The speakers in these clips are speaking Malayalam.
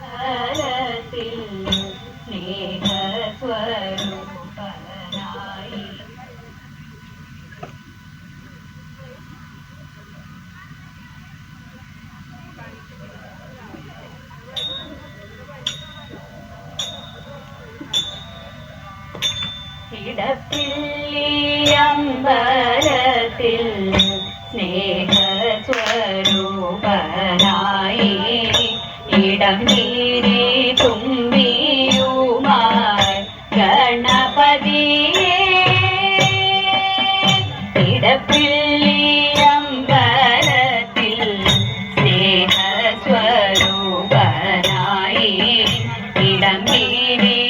Ah! நீரே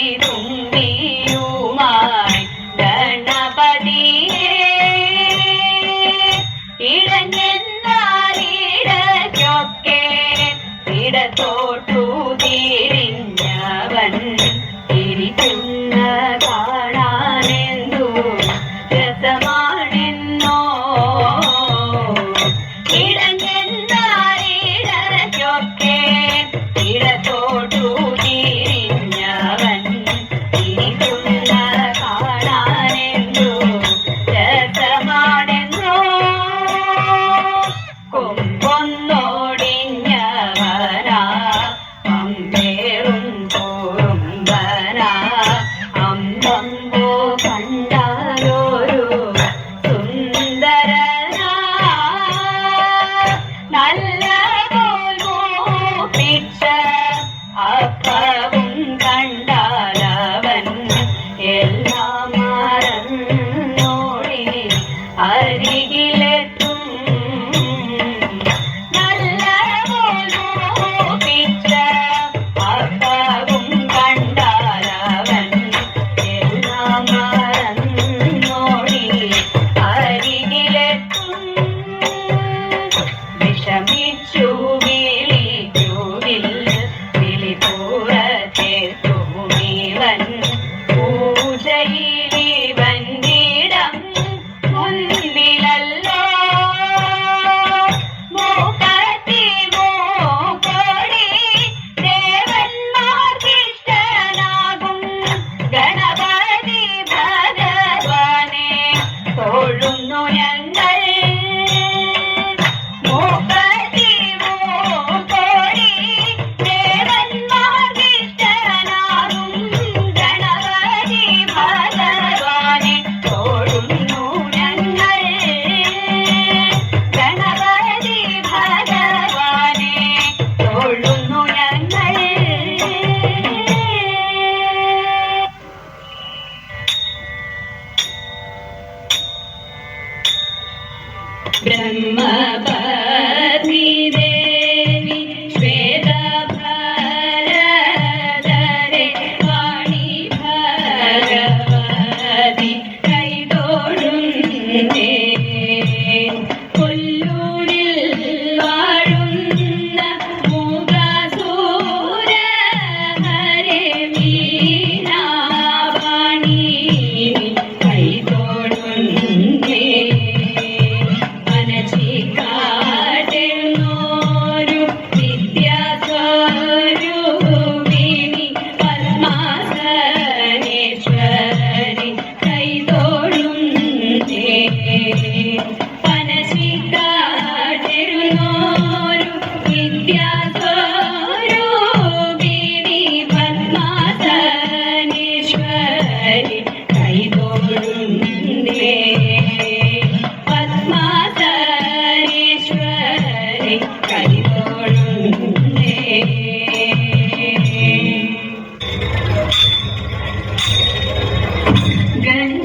again.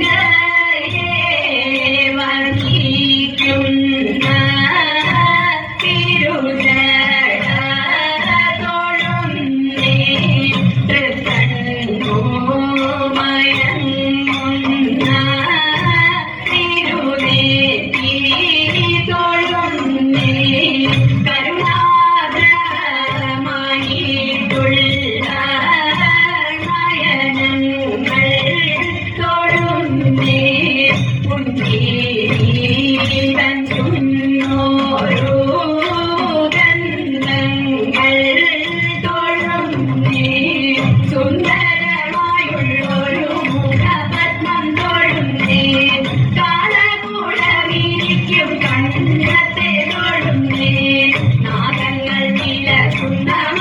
Amen.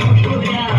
Thank you.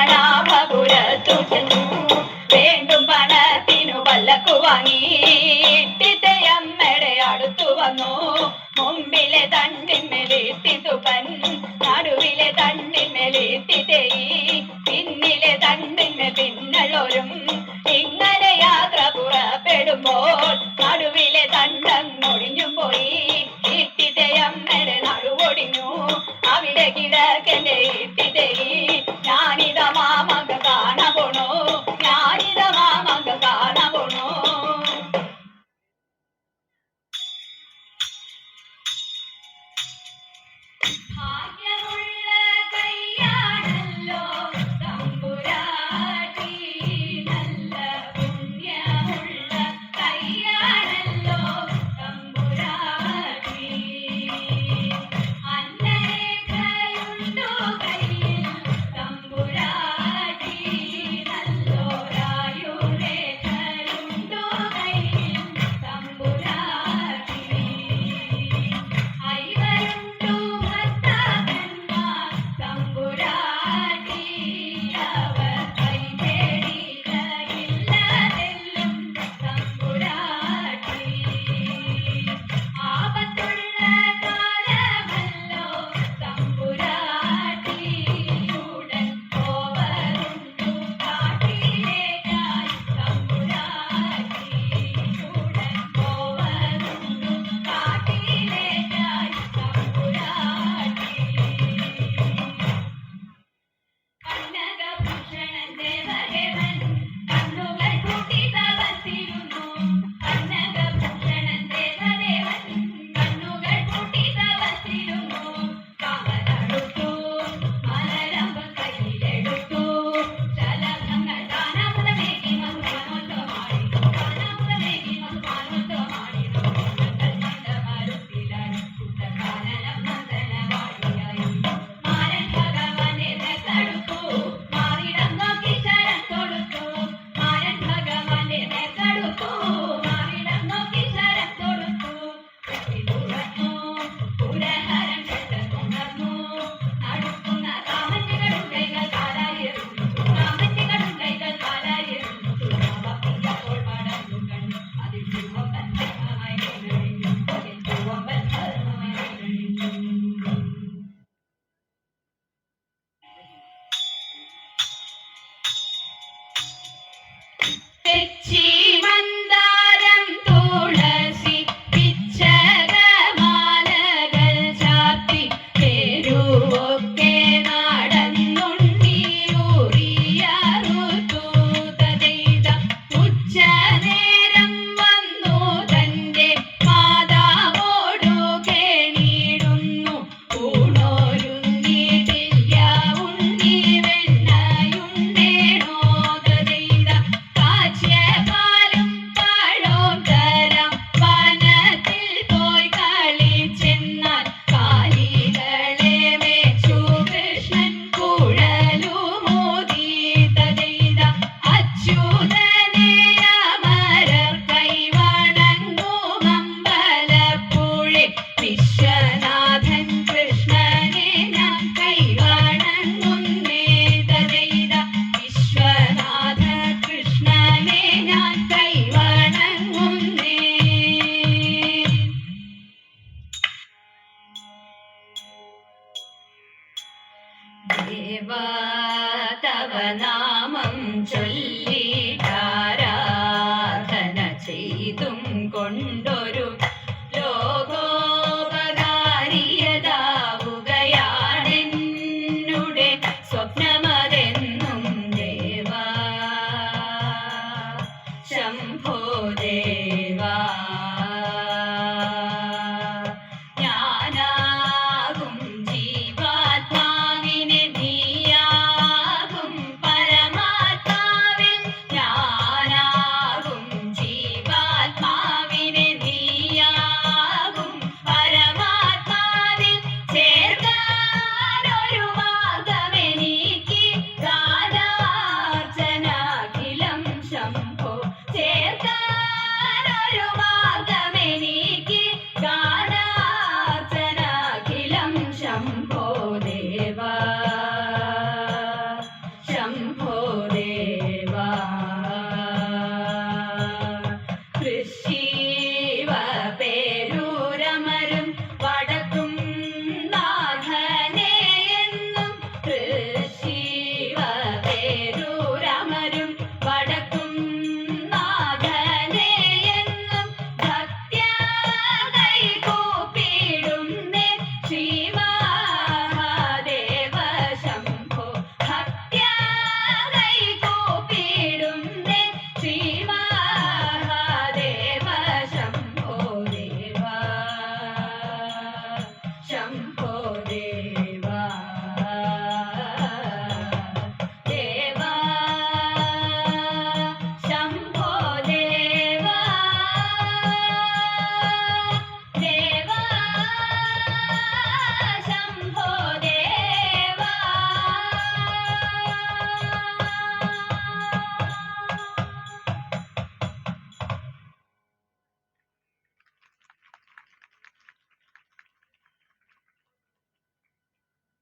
മംഗളാപുരത്തുന്നു വേണ്ടും പണത്തിനു പല്ലക്കു വാങ്ങി. തിട്ടയമ്മയുടെ അടുത്തു വന്നു. മുമ്പിലെ തണ്ടിന്മേലെത്തി സുപൻ നടുവിലെ തണ്ടിന്മേലെത്തി തെയ്. പിന്നിലെ തണ്ടിന്മേൽ പിന്നളൊരും ഇങ്ങനെ യാത്ര പുറപ്പെടുമ്പോൾ നടുവിലെ തണ്ടം ഒടിഞ്ഞു പോയി. തിട്ടിതയമ്മയുടെ നടുവൊടിഞ്ഞു. അവിടെ കിടക്ക